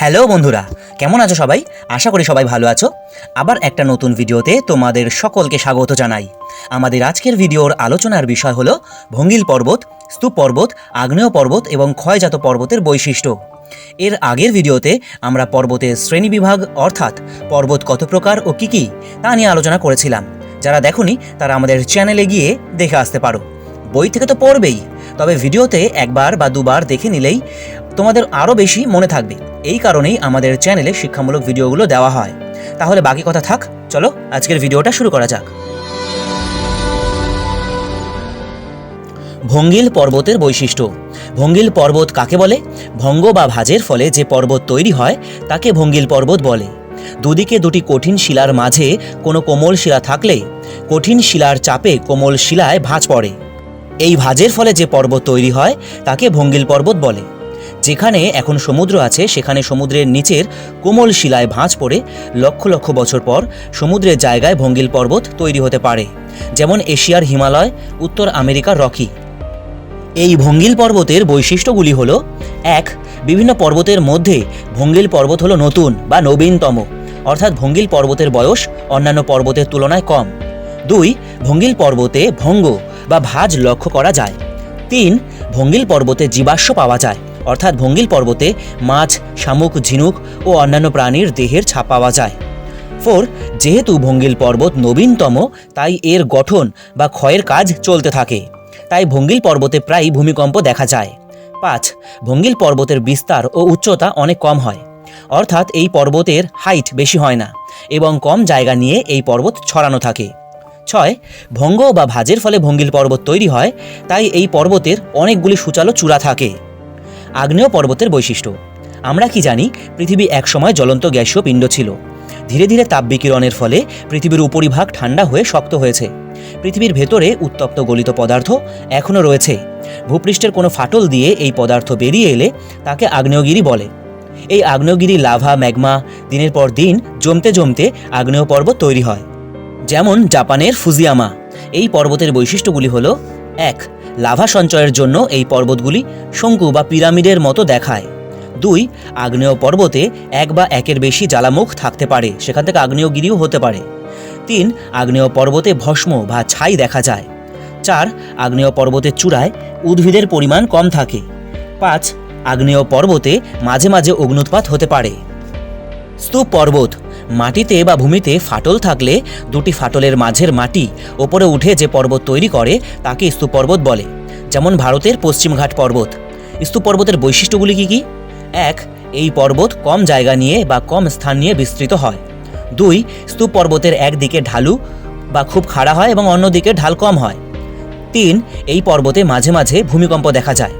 Hello বন্ধুরা, কেমন আছো সবাই? আশা করি সবাই ভালো আছো। আবার একটা নতুন ভিডিওতে তোমাদের সকলকে স্বাগত জানাই। আমাদের আজকের ভিডিওর আলোচনার বিষয় হলো ভঙ্গিল পর্বত, স্তূপ পর্বত, আগ্নেয় পর্বত এবং ক্ষয়জাত পর্বতের বৈশিষ্ট্য। এর আগের ভিডিওতে আমরা পর্বতের শ্রেণীবিভাগ অর্থাৎ পর্বত কত প্রকার ও কী কী, তা নিয়ে আলোচনা করেছিলাম। যারা দেখোনি, তারা আমাদের চ্যানেলে গিয়ে দেখে আসতে পারো। বই থেকে তো পড়বেই, তবে ভিডিওতে একবার বা দুবার দেখে নিলেই তোমাদের আরও বেশি মনে থাকবে। এই কারণেই আমাদের চ্যানেলে শিক্ষামূলক ভিডিওগুলো দেওয়া হয়। তাহলে বাকি কথা থাক, চলো আজকের ভিডিওটা শুরু করা যাক। ভঙ্গিল পর্বতের বৈশিষ্ট্য। ভঙ্গিল পর্বত কাকে বলে? ভঙ্গ বা ভাজের ফলে যে পর্বত তৈরি হয়, তাকে ভঙ্গিল পর্বত বলে। দুদিকে দুটি কঠিন শিলার মাঝে কোনো কোমল শিলা থাকলে কঠিন শিলার চাপে কোমল শিলায় ভাঁজ পড়ে। এই ভাঁজের ফলে যে পর্বত তৈরি হয়, তাকে ভঙ্গিল পর্বত বলে। যেখানে এখন সমুদ্র আছে, সেখানে সমুদ্রের নিচের কোমল শিলায় ভাঁজ পড়ে লক্ষ লক্ষ বছর পর সমুদ্রের জায়গায় ভঙ্গিল পর্বত তৈরি হতে পারে, যেমন এশিয়ার হিমালয়, উত্তর আমেরিকার রকি। এই ভঙ্গিল পর্বতের বৈশিষ্ট্যগুলি হল, এক, বিভিন্ন পর্বতের মধ্যে ভঙ্গিল পর্বত হল নতুন বা নবীনতম, অর্থাৎ ভঙ্গিল পর্বতের বয়স অন্যান্য পর্বতের তুলনায় কম। দুই, ভঙ্গিল পর্বতে ভঙ্গ বা ভাঁজ লক্ষ্য করা যায়। তিন, ভঙ্গিল পর্বতে জীবাশ্ম পাওয়া যায়। অর্থাৎ ভঙ্গিল পর্বতে মাছ, শামুক, ঝিনুক ও অন্যান্য প্রাণীর দেহের ছাপ পাওয়া যায়। ফোর, যেহেতু ভঙ্গিল পর্বত নবীনতম, তাই এর গঠন বা ক্ষয়ের কাজ চলতে থাকে। তাই ভঙ্গিল পর্বতে প্রায়ই ভূমিকম্প দেখা যায়। পাঁচ, ভঙ্গিল পর্বতের বিস্তার ও উচ্চতা অনেক কম হয়। অর্থাৎ এই পর্বতের হাইট বেশি হয় না এবং কম জায়গা নিয়ে এই পর্বত ছড়ানো থাকে। ছয়, ভঙ্গ বা ভাজের ফলে ভঙ্গিল পর্বত তৈরি হয়, তাই এই পর্বতের অনেকগুলি সুচালো চূড়া থাকে। আগ্নেয় পর্বতের বৈশিষ্ট্য। আমরা কি জানি, পৃথিবী একসময় জ্বলন্ত গ্যাসীয় পিণ্ড ছিল। ধীরে ধীরে তাপ বিকিরণের ফলে পৃথিবীর উপরিভাগ ঠান্ডা হয়ে শক্ত হয়েছে। পৃথিবীর ভেতরে উত্তপ্ত গলিত পদার্থ এখনও রয়েছে। ভূপৃষ্ঠের কোনো ফাটল দিয়ে এই পদার্থ বেরিয়ে এলে তাকে আগ্নেয়গিরি বলে। এই আগ্নেয়গিরি লাভা, ম্যাগমা দিনের পর দিন জমতে জমতে আগ্নেয় পর্বত তৈরি হয়। যেমন জাপানের ফুজিয়ামা। এই পর্বতের বৈশিষ্ট্যগুলি হল, এক লাভা সঞ্চয়ের জন্য এই পর্বতগুলি শঙ্কু বা পিরামিডের মতো দেখায়। দুই, আগ্নেয় পর্বতে এক বা একের বেশি জ্বালামুখ থাকতে পারে, সেখান থেকে আগ্নেয়গিরিও হতে পারে। তিন, আগ্নেয় পর্বতে ভস্ম বা ছাই দেখা যায়। চার, আগ্নেয় পর্বতের চূড়ায় উদ্ভিদের পরিমাণ কম থাকে। পাঁচ, আগ্নেয় পর্বতে মাঝে মাঝে অগ্নুৎপাত হতে পারে। স্তূপ পর্বত মাটিতে বা ভূমিতে ফাটল থাকলে দুটি ফাটলের মাঝের মাটি ওপরে উঠে যে পর্বত তৈরি করে তাকে স্তূপ পর্বত বলে, যেমন ভারতের পশ্চিমঘাট পর্বত। স্তূপ পর্বতের বৈশিষ্ট্যগুলি কী কী? এক, এই পর্বত কম জায়গা নিয়ে বা কম স্থান নিয়ে বিস্তৃত হয়। দুই স্তূপ পর্বতের একদিকে ঢালু বা খুব খাড়া হয় এবং অন্যদিকে ঢাল কম হয়। তিন, এই পর্বতে মাঝে মাঝে ভূমিকম্প দেখা যায়।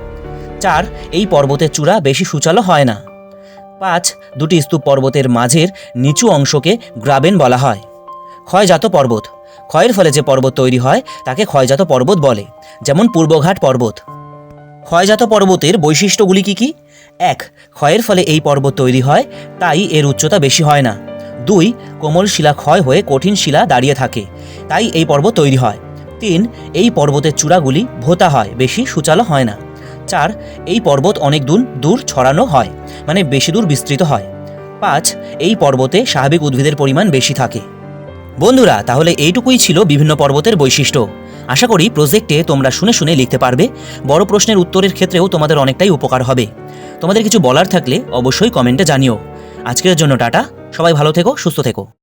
চার, এই পর্বতের চূড়া বেশি সুচালো হয় না। পাঁচ দুটি স্তূপ পর্বতের মাঝের নিচু অংশকে গ্রাবেন বলা হয়। ক্ষয়জাত পর্বত। ক্ষয়ের ফলে যে পর্বত তৈরি হয়, তাকে ক্ষয়জাত পর্বত বলে, যেমন পূর্বঘাট পর্বত। ক্ষয়জাত পর্বতের বৈশিষ্ট্যগুলি কি কি? এক, ক্ষয়ের ফলে এই পর্বত তৈরি হয়, তাই এর উচ্চতা বেশি হয় না। দুই, কোমল শিলা ক্ষয় হয়ে কঠিন শিলা দাঁড়িয়ে থাকে, তাই এই পর্বত তৈরি হয়। তিন, এই পর্বতের চূড়াগুলি ভোতা হয়, বেশি সুচালো হয় না। চার, এই পর্বত অনেক দূর দূর ছড়ানো হয় মানে বেশি দূর বিস্তৃত হয়। পাঁচ, এই পর্বতে স্বাভাবিক উদ্ভিদের পরিমাণ বেশি থাকে। বন্ধুরা, তাহলে এইটুকুই ছিল বিভিন্ন পর্বতের বৈশিষ্ট্য। আশা করি প্রজেক্টে তোমরা শুনে শুনে লিখতে পারবে। বড় প্রশ্নের উত্তরের ক্ষেত্রেও তোমাদের অনেকটাই উপকার হবে। তোমাদের কিছু বলার থাকলে অবশ্যই কমেন্টে জানিও। আজকের জন্য টাটা। সবাই ভালো থেকো, সুস্থ থেকো।